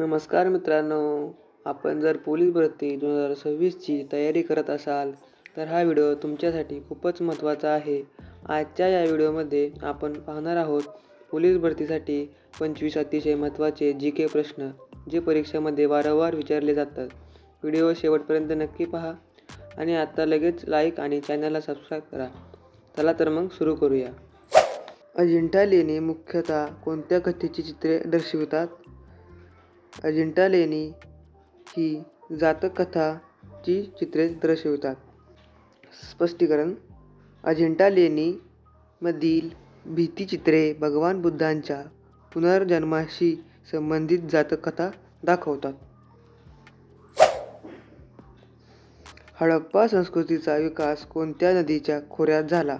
नमस्कार मित्रांनो आपण जर पोलीस भरती दोन हजार सव्वीसची तयारी करत असाल तर हा व्हिडिओ तुमच्यासाठी खूपच महत्त्वाचा आहे. आजच्या या व्हिडिओमध्ये आपण पाहणार आहोत पोलीस भरतीसाठी पंचवीस अतिशय महत्त्वाचे जी के प्रश्न जे परीक्षेमध्ये वारंवार विचारले जातात. व्हिडिओ शेवटपर्यंत नक्की पहा आणि आत्ता लगेच लाईक आणि चॅनलला सबस्क्राईब करा. चला तर मग सुरू करूया. अजिंठा लेणी मुख्यतः कोणत्या कथेची चित्रे दर्शवितात? अजिंठा लेणी ही जातकथाची चित्रे दर्शवितात. स्पष्टीकरण अजिंठा लेणीमधील भीतीचित्रे भगवान बुद्धांच्या पुनर्जन्माशी संबंधित जातककथा दाखवतात. हडप्पा संस्कृतीचा विकास कोणत्या नदीच्या खोऱ्यात झाला?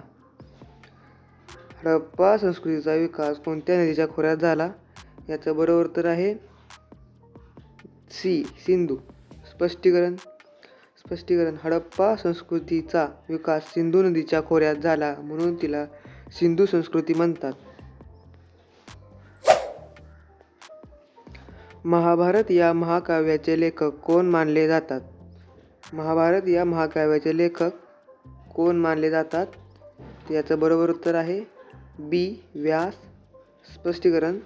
हडप्पा संस्कृतीचा विकास कोणत्या नदीच्या खोऱ्यात झाला? याचं बरोबर तर आहे सी सिंधू. स्पष्टीकरण. स्पष्टीकरण. हडप्पा संस्कृतीचा विकास सिंधू नदीच्या खोऱ्यात झाला म्हणून तिला सिंधू संस्कृती म्हणतात. महाभारत या महाकाव्याचे लेखक कोण मानले जातात? महाभारत या महाकाव्याचे लेखक कोण मानले जातात? याचं बरोबर उत्तर आहे बी व्यास. स्पष्टीकरण.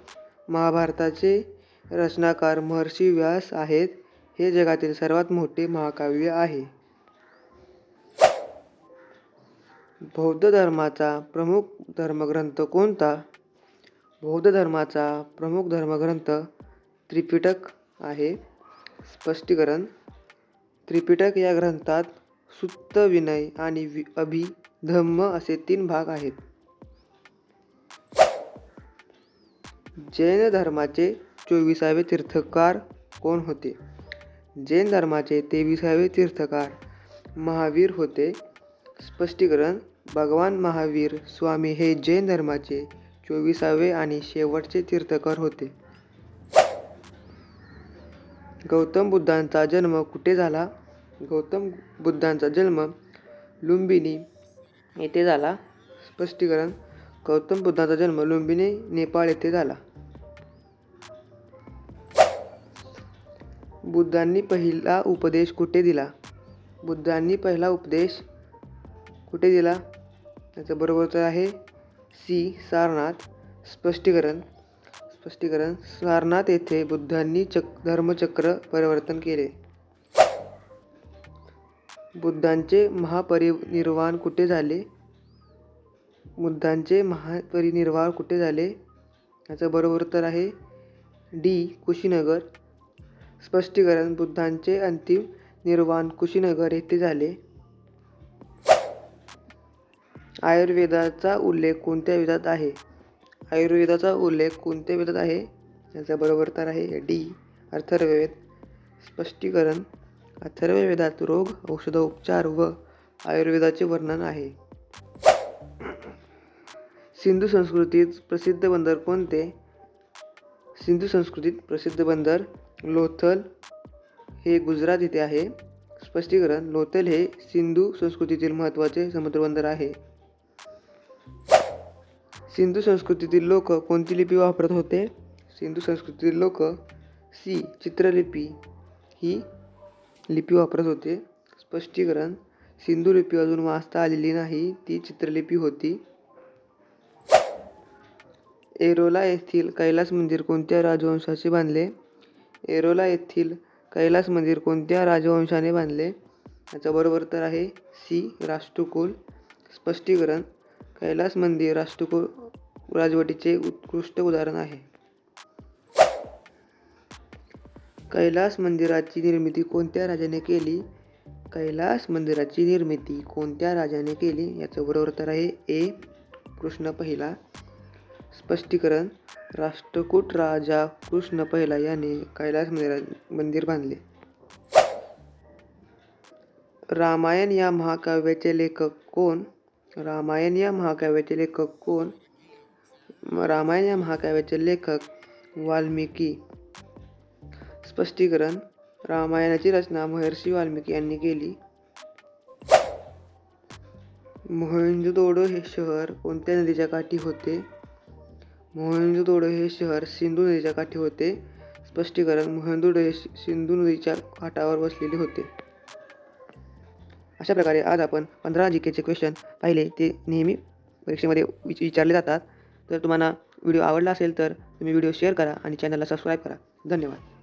महाभारताचे रचनाकार महर्षी व्यास आहेत. हे जगातील सर्वात मोठे महाकाव्य आहे. बौद्ध धर्माचा प्रमुख धर्मग्रंथ कोणता? बौद्ध धर्माचा प्रमुख धर्मग्रंथ त्रिपिटक आहे. स्पष्टीकरण त्रिपिटक या ग्रंथात सुत्त विनय आणि वि अभिधम्म असे तीन भाग आहेत. जैन धर्माचे चोवीसावे तीर्थकार कोण होते? जैन धर्माचे तेविसावे तीर्थकार महावीर होते. स्पष्टीकरण भगवान महावीर स्वामी हे जैन धर्माचे चोवीसावे आणि शेवटचे तीर्थकार होते. गौतम बुद्धांचा जन्म कुठे झाला? गौतम बुद्धांचा जन्म लुंबिनी येथे झाला. स्पष्टीकरण गौतम बुद्धांचा जन्म लुंबिनी नेपाळ येथे झाला. बुद्धांनी पहिला उपदेश कुठे दिला? बुद्धांनी पहिला उपदेश कुठे दिला? त्याचं बरोबर आहे सी. सारनाथ. स्पष्टीकरण. स्पष्टीकरण. सारनाथ येथे बुद्धांनी चक धर्मचक्र परिवर्तन केले. बुद्धांचे महापरिनिर्वाण कुठे झाले? बुद्धांचे महापरिनिर्वाण कुठे झाले? याचं बरोबर उत्तर आहे डी. कुशीनगर. स्पष्टीकरण बुद्धांचे अंतिम निर्वाण कुशीनगर येथे झाले. आयुर्वेदाचा उल्लेख कोणत्या वेदात आहे? आयुर्वेदाचा उल्लेख कोणत्या वेदात आहे? याचा बरोबर तर आहे डी. अथर्ववेद. स्पष्टीकरण अथर्ववेदात रोग औषधोपचार व आयुर्वेदाचे वर्णन आहे. सिंधू संस्कृतीत प्रसिद्ध बंदर कोणते? सिंधू संस्कृतीत प्रसिद्ध बंदर लोथल हे गुजरात येथे आहे. स्पष्टीकरण लोथल हे सिंधू संस्कृतीतील महत्त्वाचे समुद्रबंदर आहे. सिंधू संस्कृतीतील लोक कोणती लिपी वापरत होते? सिंधू संस्कृतीतील लोक सी चित्रलिपी ही लिपी वापरत होते. स्पष्टीकरण सिंधू लिपी अजून वाचता आलेली नाही ती चित्रलिपी होती. एरोला येथील कैलास मंदिर कोणत्या राजवंशाचे बांधले? एरोला येथील कैलास मंदिर कोणत्या राजवंशाने बांधले? याचा बरोबर तर आहे सी. राष्ट्रकुल. स्पष्टीकरण कैलास मंदिर राष्ट्रकुल राजवटीचे उत्कृष्ट उदाहरण आहे. कैलास मंदिराची निर्मिती कोणत्या राजाने केली? कैलास मंदिराची निर्मिती कोणत्या राजाने केली? याचं बरोबर तर आहे ए. कृष्ण पहिला स्पष्टीकरण. राष्ट्रकूट राजा कृष्ण पहिला याने कैलास मंदिरा मंदिर बांधले. रामायण या महाकाव्याचे लेखक कोण? रामायण या महाकाव्याचे लेखक कोण? रामायण या महाकाव्याचे लेखक वाल्मिकी. स्पष्टीकरण. रामायणाची रचना महर्षी वाल्मिकी यांनी केली. मोहंजोदडो हे शहर कोणत्या नदीच्या काठी होते? मोहेंजोदोडो हे शहर सिंधू नदीच्या काठी होते. स्पष्टीकरण मोहेंदोडो हे सिंधू नदीच्या काठावर वसलेले होते. अशा प्रकारे आज आपण पंधरा जी केचे क्वेश्चन पाहिले. ते नेहमी परीक्षेमध्ये विच विचारले जातात. तर तुम्हाला व्हिडिओ आवडला असेल तर तुम्ही व्हिडिओ शेअर करा आणि चॅनलला सबस्क्राईब करा. धन्यवाद.